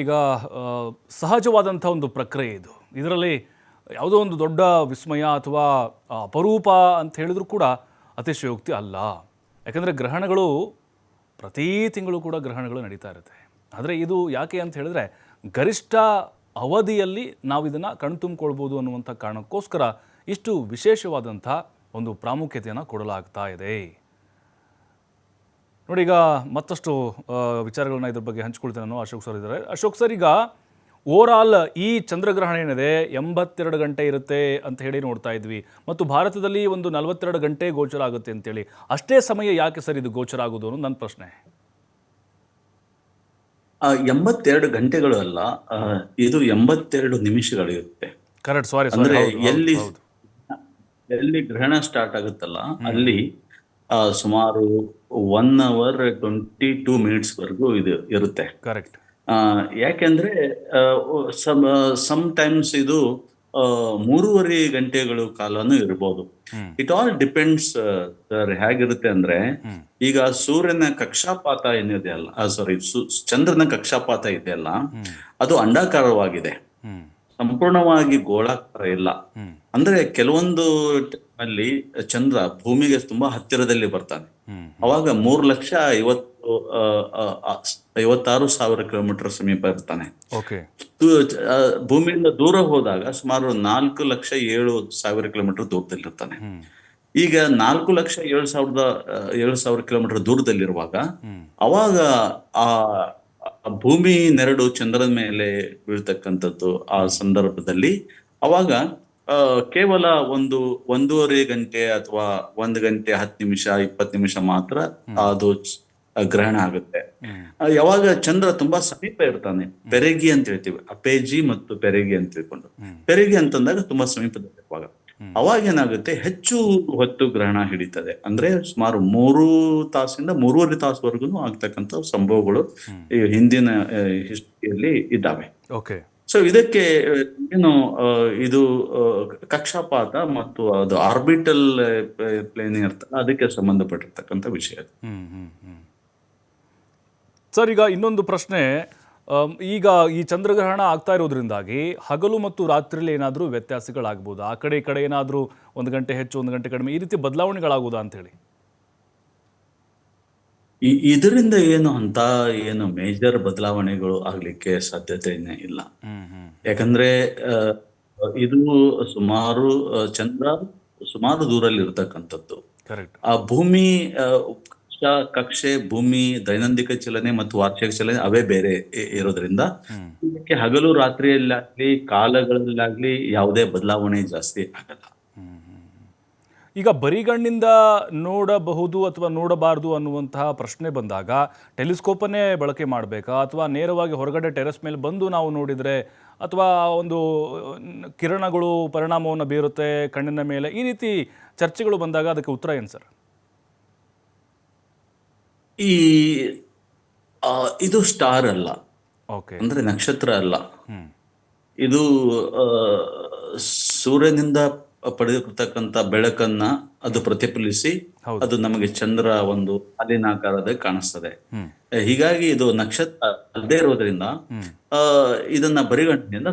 ಈಗ ಸಹಜವಾದಂಥ ಒಂದು ಪ್ರಕ್ರಿಯೆ ಇದು. ಇದರಲ್ಲಿ ಯಾವುದೋ ಒಂದು ದೊಡ್ಡ ವಿಸ್ಮಯ ಅಥವಾ ಅಪರೂಪ ಅಂತ ಹೇಳಿದರೂ ಕೂಡ ಅತಿಶಯೋಕ್ತಿ ಅಲ್ಲ. ಯಾಕಂದರೆ ಗ್ರಹಣಗಳು ಪ್ರತಿ ತಿಂಗಳು ಕೂಡ ಗ್ರಹಣಗಳು ನಡೀತಾ ಇರುತ್ತೆ. ಆದರೆ ಇದು ಯಾಕೆ ಅಂತ ಹೇಳಿದ್ರೆ ಗರಿಷ್ಠ ಅವಧಿಯಲ್ಲಿ ನಾವು ಇದನ್ನು ಕಣ್ತುಂಬಿಕೊಳ್ಬೋದು ಅನ್ನುವಂಥ ಕಾರಣಕ್ಕೋಸ್ಕರ ಇಷ್ಟು ವಿಶೇಷವಾದಂಥ ಒಂದು ಪ್ರಾಮುಖ್ಯತೆಯನ್ನು ಕೊಡಲಾಗ್ತಾ ಇದೆ. ನೋಡಿ ಈಗ ಮತ್ತಷ್ಟು ವಿಚಾರಗಳನ್ನ ಇದ್ರ ಬಗ್ಗೆ ಹಂಚ್ಕೊಳ್ತೇನೆ ನಾನು ಅಶೋಕ್ ಸರ್ ಇದ್ದಾರೆ. ಅಶೋಕ್ ಸರ್ ಈಗ ಓವರ್ ಆಲ್ ಈ ಚಂದ್ರಗ್ರಹಣ ಏನಿದೆ ಎಂಬತ್ತೆರಡು ಗಂಟೆ ಇರುತ್ತೆ ಅಂತ ಹೇಳಿ ನೋಡ್ತಾ ಇದ್ವಿ. ಮತ್ತು ಭಾರತದಲ್ಲಿ ಒಂದು ನಲವತ್ತೆರಡು ಗಂಟೆ ಗೋಚರ ಆಗುತ್ತೆ ಅಂತೇಳಿ ಅಷ್ಟೇ ಸಮಯ ಯಾಕೆ ಸರ್ ಇದು ಗೋಚರ ಆಗೋದು ಅನ್ನೋದು ನನ್ನ ಪ್ರಶ್ನೆ. ಎಂಬತ್ತೆರಡು ಗಂಟೆಗಳು ಅಲ್ಲ ಇದು ಎಂಬತ್ತೆರಡು ನಿಮಿಷಗಳಿರುತ್ತೆ. ಕರೆಕ್ಟ್ ಸಾರಿ ಅಂದ್ರೆ ಎಲ್ಲಿ ಎಲ್ಲಿ ಗ್ರಹಣ ಸ್ಟಾರ್ಟ್ ಆಗುತ್ತಲ್ಲ ಅಲ್ಲಿ ಸುಮಾರು one hour twenty two minutes ವರೆಗೂ ಇದು ಇರುತ್ತೆ. ಕರೆಕ್ಟ್ ಆ, ಯಾಕೆಂದ್ರೆ ಸಮ್ ಟೈಮ್ಸ್ ಇದು ಮೂರುವರೆ ಗಂಟೆಗಳು ಕಾಲನು ಇರ್ಬೋದು. ಇಟ್ ಆಲ್ ಡಿಪೆಂಡ್ಸ್ ಸರ್ ಹೇಗಿರುತ್ತೆ ಅಂದ್ರೆ ಈಗ ಸೂರ್ಯನ ಕಕ್ಷಾಪಾತ ಏನಿದೆ ಅಲ್ಲ ಸಾರಿ ಚಂದ್ರನ ಕಕ್ಷಾಪಾತ ಇದೆ ಅಲ್ಲ ಅದು ಅಂಡಾಕಾರವಾಗಿದೆ. ಸಂಪೂರ್ಣವಾಗಿ ಗೋಳಾಕಾರ ಇಲ್ಲ. ಅಂದ್ರೆ ಕೆಲವೊಂದು ಅಲ್ಲಿ ಚಂದ್ರ ಭೂಮಿಗೆ ತುಂಬಾ ಹತ್ತಿರದಲ್ಲಿ ಬರ್ತಾನೆ. ಅವಾಗ ಮೂರ್ ಲಕ್ಷ ಐವತ್ತು ಐವತ್ತಾರು ಸಾವಿರ ಕಿಲೋಮೀಟರ್ ಸಮೀಪ ಇರ್ತಾನೆ. ಭೂಮಿಯಿಂದ ದೂರ ಹೋದಾಗ ಸುಮಾರು ನಾಲ್ಕು ಲಕ್ಷ ಏಳು ಸಾವಿರ ಕಿಲೋಮೀಟರ್ ದೂರದಲ್ಲಿರ್ತಾನೆ. ಈಗ ನಾಲ್ಕು ಲಕ್ಷ ಏಳು ಸಾವಿರದ ಏಳು ಸಾವಿರ ಕಿಲೋಮೀಟರ್ ದೂರದಲ್ಲಿರುವಾಗ ಅವಾಗ ಆ ಭೂಮಿ ನೆರಡು ಚಂದ್ರನ ಮೇಲೆ ಬೀಳ್ತಕ್ಕಂಥದ್ದು ಆ ಸಂದರ್ಭದಲ್ಲಿ ಅವಾಗ ಕೇವಲ ಒಂದು ಒಂದೂವರೆ ಗಂಟೆ ಅಥವಾ ಒಂದು ಗಂಟೆ ಹತ್ತು ನಿಮಿಷ ಇಪ್ಪತ್ತು ನಿಮಿಷ ಮಾತ್ರ ಅದು ಗ್ರಹಣ ಆಗುತ್ತೆ. ಯಾವಾಗ ಚಂದ್ರ ತುಂಬಾ ಸಮೀಪ ಇರ್ತಾನೆ ಪೆರೆಗಿ ಅಂತ ಹೇಳ್ತೀವಿ ಅಪೇಜಿ ಮತ್ತು ಪೆರೆಗಿ ಅಂತ ತಿಳ್ಕೊಂಡು. ಪೆರೆಗಿ ಅಂತಂದಾಗ ತುಂಬಾ ಸಮೀಪದಲ್ಲಿರುವಾಗ ಇರುವಾಗ. ಅವಾಗ ಏನಾಗುತ್ತೆ ಹೆಚ್ಚು ಹೊತ್ತು ಗ್ರಹಣ ಹಿಡಿತದೆ. ಅಂದ್ರೆ ಸುಮಾರು ಮೂರು ತಾಸಿಂದ ಮೂರುವರೆ ತಾಸುವರೆಗೂ ಆಗ್ತಕ್ಕಂಥ ಸಂಭವಗಳು ಈ ಹಿಂದಿನ ಹಿಸ್ಟ್ರಿಯಲ್ಲಿ ಇದ್ದಾವೆ. ಓಕೆ. ಸೊ ಇದಕ್ಕೆ ಏನು ಇದು ಕಕ್ಷಾಪಾತ ಮತ್ತು ಅದು ಆರ್ಬಿಟಲ್ ಪ್ಲೇನ್ ಇರ್ತಲ್ಲ ಅದಕ್ಕೆ ಸಂಬಂಧಪಟ್ಟಿರ್ತಕ್ಕಂಥ ವಿಷಯ ಸರ್ ಈಗ ಇನ್ನೊಂದು ಪ್ರಶ್ನೆ ಈಗ ಈ ಚಂದ್ರಗ್ರಹಣ ಆಗ್ತಾ ಇರೋದ್ರಿಂದಾಗಿ ಹಗಲು ಮತ್ತು ರಾತ್ರಿಯಲ್ಲಿ ಏನಾದರೂ ವ್ಯತ್ಯಾಸಗಳಾಗ್ಬೋದು? ಆ ಕಡೆ ಈ ಕಡೆ ಏನಾದರೂ ಒಂದು ಗಂಟೆ ಹೆಚ್ಚು ಒಂದು ಗಂಟೆ ಕಡಿಮೆ ಈ ರೀತಿ ಬದಲಾವಣೆಗಳಾಗೋದಾ ಅಂತೇಳಿ ಹೇಳಿ? ಇದರಿಂದ ಏನು ಅಂತ ಏನು ಮೇಜರ್ ಬದಲಾವಣೆಗಳು ಆಗ್ಲಿಕ್ಕೆ ಸಾಧ್ಯತೆನೇ ಇಲ್ಲ. ಯಾಕಂದ್ರೆ ಇದು ಸುಮಾರು ಚಂದ್ರ ಸುಮಾರು ದೂರಲ್ಲಿ ಇರತಕ್ಕಂಥದ್ದು. ಆ ಭೂಮಿ ಕಕ್ಷ- ಭೂಮಿ ದೈನಂದಿಕ ಚಲನೆ ಮತ್ತು ವಾರ್ಷಿಕ ಚಲನೆ ಅವೇ ಬೇರೆ ಇರೋದ್ರಿಂದ ಇದಕ್ಕೆ ಹಗಲು ರಾತ್ರಿಯಲ್ಲಾಗ್ಲಿ ಕಾಲಗಳಲ್ಲಾಗ್ಲಿ ಯಾವುದೇ ಬದಲಾವಣೆ ಜಾಸ್ತಿ ಆಗಲ್ಲ. ಈಗ ಬರಿಗಣ್ಣಿಂದ ನೋಡಬಹುದು ಅಥವಾ ನೋಡಬಾರದು ಅನ್ನುವಂತಹ ಪ್ರಶ್ನೆ ಬಂದಾಗ ಟೆಲಿಸ್ಕೋಪನ್ನೇ ಬಳಕೆ ಮಾಡಬೇಕಾ? ಅಥವಾ ನೇರವಾಗಿ ಹೊರಗಡೆ ಟೆರೆಸ್ ಮೇಲೆ ಬಂದು ನಾವು ನೋಡಿದರೆ ಅಥವಾ ಒಂದು ಕಿರಣಗಳು ಪರಿಣಾಮವನ್ನು ಬೀರುತ್ತೆ ಕಣ್ಣಿನ ಮೇಲೆ? ಈ ರೀತಿ ಚರ್ಚೆಗಳು ಬಂದಾಗ ಅದಕ್ಕೆ ಉತ್ತರ ಏನು ಸರ್? ಈ ಇದು ಸ್ಟಾರ್ ಅಲ್ಲ. ಓಕೆ. ಅಂದ್ರೆ ನಕ್ಷತ್ರ ಅಲ್ಲ. ಇದು ಸೂರ್ಯನಿಂದ ಪಡೆದಿರ್ತಕ್ಕಂಥ ಬೆಳಕನ್ನ ಅದು ಪ್ರತಿಫಲಿಸಿ ಅದು ನಮಗೆ ಚಂದ್ರ ಒಂದು ಹಾಲಿನಾಕಾರದ ಕಾಣಿಸ್ತದೆ. ಹೀಗಾಗಿ ಇದು ನಕ್ಷತ್ರ ಅಲ್ಲದೆ ಇರೋದ್ರಿಂದ ಆ, ಇದನ್ನ ಬರಿಗಣ್ಣಿನಿಂದ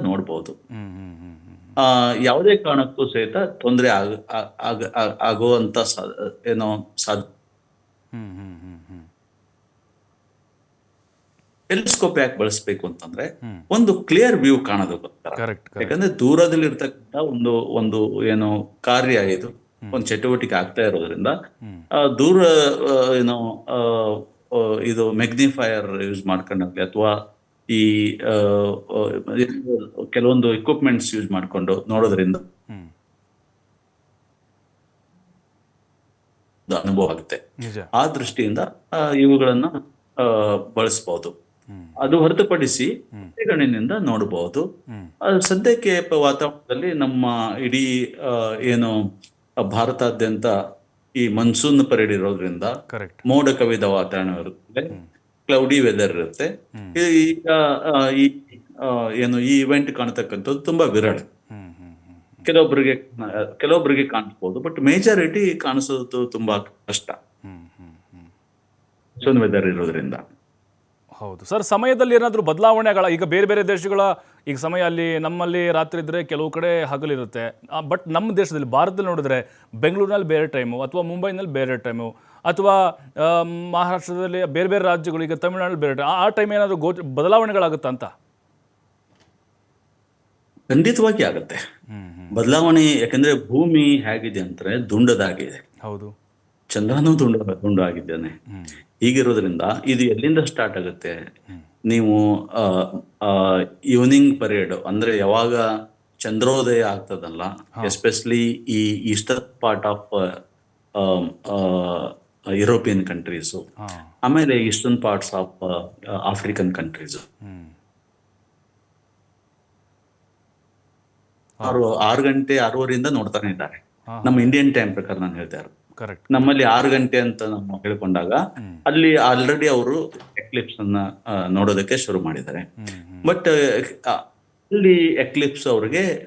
ಹ್ಮ್ ಆ, ಯಾವುದೇ ಕಾರಣಕ್ಕೂ ಸಹಿತ ತೊಂದರೆ ಆಗುವಂತ ಏನೋ ಸಾಧ್ಯ ಹ್ಮ್ ಹ್ಮ್ ಹ್ಮ್ ಹ್ಮ್. ಟೆಲಿಸ್ಕೋಪ್ ಯಾಕೆ ಬಳಸಬೇಕು ಅಂತಂದ್ರೆ ಒಂದು ಕ್ಲಿಯರ್ ವ್ಯೂ ಕಾಣೋದು ಕರೆಕ್ಟ್ ಕರೆಕ್ಟ್ ಯಾಕಂದ್ರೆ ದೂರದಲ್ಲಿ ಇರ್ತಕ್ಕಂಥ ಒಂದು ಒಂದು ಏನು ಕಾರ್ಯ ಇದು ಒಂದು ಚಟುವಟಿಕೆ ಆಗ್ತಾ ಇರೋದ್ರಿಂದ ದೂರ ಏನು ಇದು ಮೆಗ್ನಿಫೈಯರ್ ಯೂಸ್ ಮಾಡ್ಕೊಂಡಾಗ್ಲಿ ಅಥವಾ ಈ ಕೆಲವೊಂದು ಇಕ್ವಿಪ್ಮೆಂಟ್ಸ್ ಯೂಸ್ ಮಾಡ್ಕೊಂಡು ನೋಡೋದ್ರಿಂದ ಅನುಭವ ಆಗುತ್ತೆ. ಆ ದೃಷ್ಟಿಯಿಂದ ಇವುಗಳನ್ನ ಬಳಸಬಹುದು ಅದು ಹೊರತುಪಡಿಸಿ ಗಣ್ಣಿನಿಂದ ನೋಡಬಹುದು. ಅದು ಸದ್ಯಕ್ಕೆ ವಾತಾವರಣದಲ್ಲಿ ನಮ್ಮ ಇಡೀ ಏನು ಭಾರತಾದ್ಯಂತ ಈ ಮನ್ಸೂನ್ ಪರೇಡ್ ಇರೋದ್ರಿಂದ ಮೋಡ ಕವಿದ ವಾತಾವರಣ ಇರುತ್ತೆ ಕ್ಲೌಡಿ ವೆದರ್ ಇರುತ್ತೆ. ಈಗ ಈ ಏನು ಈ ಇವೆಂಟ್ ಕಾಣತಕ್ಕಂಥದ್ದು ತುಂಬಾ ವಿರಳ. ಕೆಲವೊಬ್ರಿಗೆ ಕೆಲವೊಬ್ರಿಗೆ ಹ್ಮ್ ಕೆಲವೊಬ್ಬರಿಗೆ ಕೆಲವೊಬ್ಬರಿಗೆ ಕಾಣಿಸ್ಬೋದು ಬಟ್ ಮೇಜಾರಿಟಿ ಕಾಣಿಸೋದು ತುಂಬಾ ಕಷ್ಟ. ವೆದರ್ ಇರೋದ್ರಿಂದ. ಹೌದು. ಸರ್ ಸಮಯದಲ್ಲಿ ಏನಾದರೂ ಬದಲಾವಣೆಗಳ ಈಗ ಬೇರೆ ಬೇರೆ ದೇಶಗಳ ಈಗ ಸಮಯ ಅಲ್ಲಿ ನಮ್ಮಲ್ಲಿ ರಾತ್ರಿ ಇದ್ದರೆ ಕೆಲವು ಕಡೆ ಹಗಲಿರುತ್ತೆ. ಬಟ್ ನಮ್ಮ ದೇಶದಲ್ಲಿ ಭಾರತದಲ್ಲಿ ನೋಡಿದ್ರೆ ಬೆಂಗಳೂರಿನಲ್ಲಿ ಬೇರೆ ಟೈಮು ಅಥವಾ ಮುಂಬೈನಲ್ಲಿ ಬೇರೆ ಟೈಮು ಅಥವಾ ಮಹಾರಾಷ್ಟ್ರದಲ್ಲಿ ಬೇರೆ ಬೇರೆ ರಾಜ್ಯಗಳು ಈಗ ತಮಿಳುನಾಡಲ್ಲಿ ಬೇರೆ ಟೈಮ್ ಆ ಟೈಮ್ ಏನಾದರೂ ಗೋ ಬದಲಾವಣೆಗಳಾಗುತ್ತಾ ಅಂತ? ಖಂಡಿತವಾಗಿ ಆಗುತ್ತೆ. ಬದಲಾವಣೆ ಯಾಕಂದ್ರೆ ಭೂಮಿ ಹೇಗಿದೆ ಅಂದ್ರೆ ದುಂಡದಾಗಿದೆ. ಹೌದು. ಚಂದ್ರನೂ ದುಂಡ ದುಂಡು ಆಗಿದ್ದಾನೆ ಹೀಗಿರೋದ್ರಿಂದ ಇದು ಎಲ್ಲಿಂದ ಸ್ಟಾರ್ಟ್ ಆಗುತ್ತೆ? ನೀವು ಈವ್ನಿಂಗ್ ಪರೇಡ್ ಅಂದ್ರೆ ಯಾವಾಗ ಚಂದ್ರೋದಯ ಆಗ್ತದಲ್ಲ ಎಸ್ಪೆಷಲಿ ಈ eastern part of European countries ಆಮೇಲೆ eastern parts of African countries ಆರು ಆರು ಗಂಟೆ ಆರೂವರೆಯಿಂದ ನೋಡ್ತಾನೆ ಇದ್ದಾರೆ. ನಮ್ಮ ಇಂಡಿಯನ್ ಟೈಮ್ ಪ್ರಕಾರ ನಾನು ಹೇಳ್ತಾ ಇರೋದು. ನಮ್ಮಲ್ಲಿ ಆರು ಗಂಟೆ ಅಂತ ನಾವು ಹೇಳ್ಕೊಂಡಾಗ ಅಲ್ಲಿ ಆಲ್ರೆಡಿ ಅವರು ಎಕ್ಲಿಪ್ಸ್ ಅನ್ನ ನೋಡೋದಕ್ಕೆ ಶುರು ಮಾಡಿದ್ದಾರೆ. ಬಟ್ ಅಲ್ಲಿ ಎಕ್ಲಿಪ್ಸ್ ಅವ್ರಿಗೆ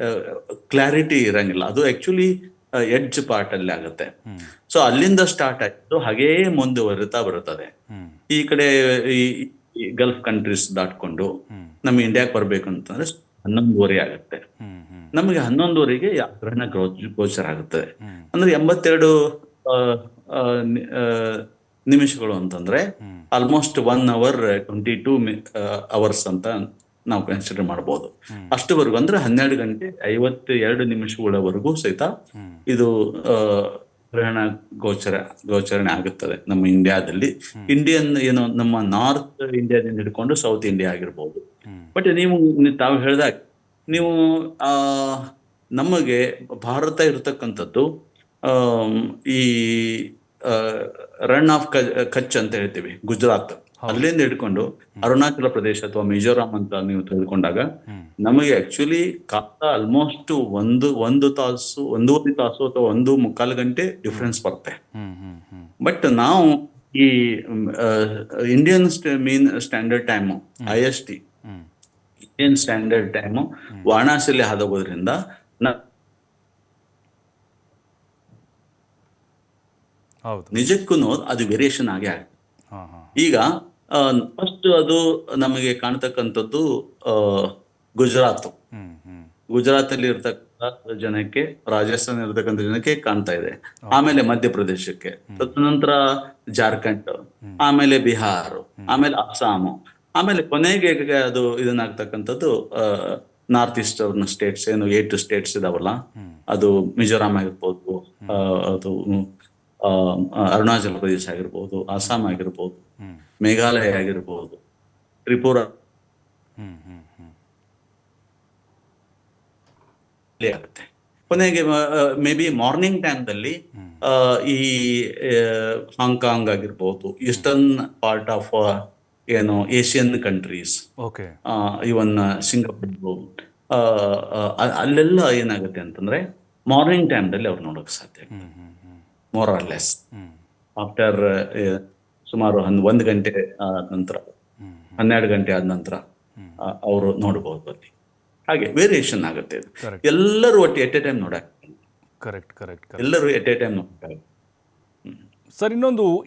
ಕ್ಲಾರಿಟಿ ಇರಂಗಿಲ್ಲ. ಅದು ಆಕ್ಚುಲಿ ಎಡ್ಜ್ ಪಾರ್ಟ್ ಅಲ್ಲಿ ಆಗುತ್ತೆ. ಸೊ ಅಲ್ಲಿಂದ ಸ್ಟಾರ್ಟ್ ಆಯ್ತು. ಹಾಗೇ ಮುಂದುವರಿತಾ ಬರುತ್ತದೆ. ಈ ಕಡೆ ಈ ಗಲ್ಫ್ ಕಂಟ್ರೀಸ್ ದಾಟ್ಕೊಂಡು. ನಮ್ಮ ಇಂಡಿಯಾಕ್ ಬರ್ಬೇಕು ಅಂತಂದ್ರೆ ಹನ್ನೊಂದುವರೆ ಆಗುತ್ತೆ. ನಮಗೆ ಹನ್ನೊಂದುವರೆಗೆ ಗ್ರಹಣ ಗೋಚ- ಗೋಚರ ಆಗುತ್ತದೆ ಅಂದ್ರೆ ಎಂಬತ್ತೆರಡು ನಿಮಿಷಗಳು ಅಂತಂದ್ರೆ almost one hour twenty two hours ಅಂತ ನಾವು ಕನ್ಸಿಡರ್ ಮಾಡಬಹುದು ಅಷ್ಟುವರೆಗೂ ಅಂದ್ರೆ ಹನ್ನೆರಡು ಗಂಟೆ ಐವತ್ ಎರಡು ನಿಮಿಷಗಳವರೆಗೂ ಸಹಿತ ಇದು ಗ್ರಹಣ ಗೋಚರ ಗೋಚರಣೆ ಆಗುತ್ತದೆ ನಮ್ಮ ಇಂಡಿಯಾದಲ್ಲಿ. ಇಂಡಿಯನ್ ಏನು ನಮ್ಮ ನಾರ್ತ್ ಇಂಡಿಯಾದಿಂದ ಹಿಡ್ಕೊಂಡು ಸೌತ್ ಇಂಡಿಯಾ ಆಗಿರ್ಬೋದು. ಬಟ್ ನೀವು ತಾವು ಹೇಳ್ದಾಗ ನೀವು ಆ ನಮಗೆ ಭಾರತ ಇರತಕ್ಕಂಥದ್ದು ಈ ರನ್ ಆಫ್ ಕಚ್ ಅಂತ ಹೇಳ್ತೀವಿ ಗುಜರಾತ್. ಅಲ್ಲಿಂದ ಹಿಡ್ಕೊಂಡು ಅರುಣಾಚಲ ಪ್ರದೇಶ ಅಥವಾ ಮಿಜೋರಾಂ ಅಂತ ನೀವು ತೆಗೆದುಕೊಂಡಾಗ ನಮಗೆ ಆಕ್ಚುಲಿ ಕಾಲ ಆಲ್ಮೋಸ್ಟ್ ಒಂದು ಒಂದು ತಾಸು ಒಂದೂವರೆ ತಾಸು ಅಥವಾ ಒಂದು ಮುಕ್ಕಾಲು ಗಂಟೆ ಡಿಫ್ರೆನ್ಸ್ ಬರುತ್ತೆ. ಬಟ್ ನಾವು ಈ Indian mean standard time I S T Indian standard time ವಾರಣಾಸಿಯಲ್ಲಿ ಹಾದೋಗೋದ್ರಿಂದ ನ- ಹೌದು ನಿಜಕ್ಕೂ ಅದು ವೇರಿಯೇಷನ್ ಆಗೇ ಆಗುತ್ತೆ. ಈಗ ಫಸ್ಟ್ ಅದು ನಮಗೆ ಕಾಣ್ತಕ್ಕಂಥದ್ದು ಗುಜರಾತ್. ಗುಜರಾತ್ ಅಲ್ಲಿ ಇರ್ತಕ್ಕಂಥ ಜನಕ್ಕೆ ರಾಜಸ್ಥಾನ ಇರ್ತಕ್ಕಂಥ ಜನಕ್ಕೆ ಕಾಣ್ತಾ ಇದೆ. ಆಮೇಲೆ ಮಧ್ಯಪ್ರದೇಶಕ್ಕೆ. ತದನಂತರ ಜಾರ್ಖಂಡ್ ಆಮೇಲೆ ಬಿಹಾರ್ ಆಮೇಲೆ ಅಸ್ಸಾಂ ಆಮೇಲೆ ಕೊನೆಗೆ ಅದು ಇದನ್ನಾಗ್ತಕ್ಕಂಥದ್ದು ನಾರ್ತ್ ಈಸ್ಟರ್ನ್ ಸ್ಟೇಟ್ಸ್ ಏನು ಏಟ್ ಸ್ಟೇಟ್ಸ್ ಇದಾವಲ್ಲ? ಅದು ಮಿಜೋರಾಂ ಆಗಿರ್ಬೋದು ಅದು ಅರುಣಾಚಲ ಪ್ರದೇಶ ಆಗಿರ್ಬೋದು ಅಸ್ಸಾಂ ಆಗಿರ್ಬೋದು ಮೇಘಾಲಯ ಆಗಿರ್ಬೋದು ತ್ರಿಪುರ ಆಗುತ್ತೆ. ಕೊನೆಗೆ ಮೇ ಬಿ ಮಾರ್ನಿಂಗ್ ಟೈಮ್ದಲ್ಲಿ ಈ ಹಾಂಗ್ಕಾಂಗ್ ಆಗಿರ್ಬೋದು ಈಸ್ಟರ್ನ್ ಪಾರ್ಟ್ ಆಫ್ ಏನು Asian countries okay. Even Singapore ಅಲ್ಲೆಲ್ಲ ಏನಾಗುತ್ತೆ ಅಂತಂದ್ರೆ ಮಾರ್ನಿಂಗ್ ಟೈಮ್ದಲ್ಲಿ ಅವ್ರು ನೋಡೋಕೆ ಸಾಧ್ಯ ಮೋರ್ ಆರ್ ಲೆಸ್ ಆಫ್ಟರ್ ಸುಮಾರು ಒಂದು ಒಂದು ಗಂಟೆ ಆದ ನಂತರ. ಹನ್ನೆರಡು ಗಂಟೆ ಆದ ನಂತರ ಅವರು ನೋಡಬಹುದು ಅಲ್ಲಿ. ಹಾಗೆ ವೇರಿಯೇಷನ್ ಆಗುತ್ತೆ. ಎಲ್ಲರೂ ಒಟ್ಟು ಎಟ್ ಎ ಟೈಮ್ ನೋಡಕ್ ಕರೆಕ್ಟ್ ಕರೆಕ್ಟ್ ಕರೆಕ್ಟ್ ಎಲ್ಲರೂ ಎಟ್ ಎ ಟೈಮ್ ನೋಡ್ತಾರೆ ಸರ್ ಇನ್ನೊಂದು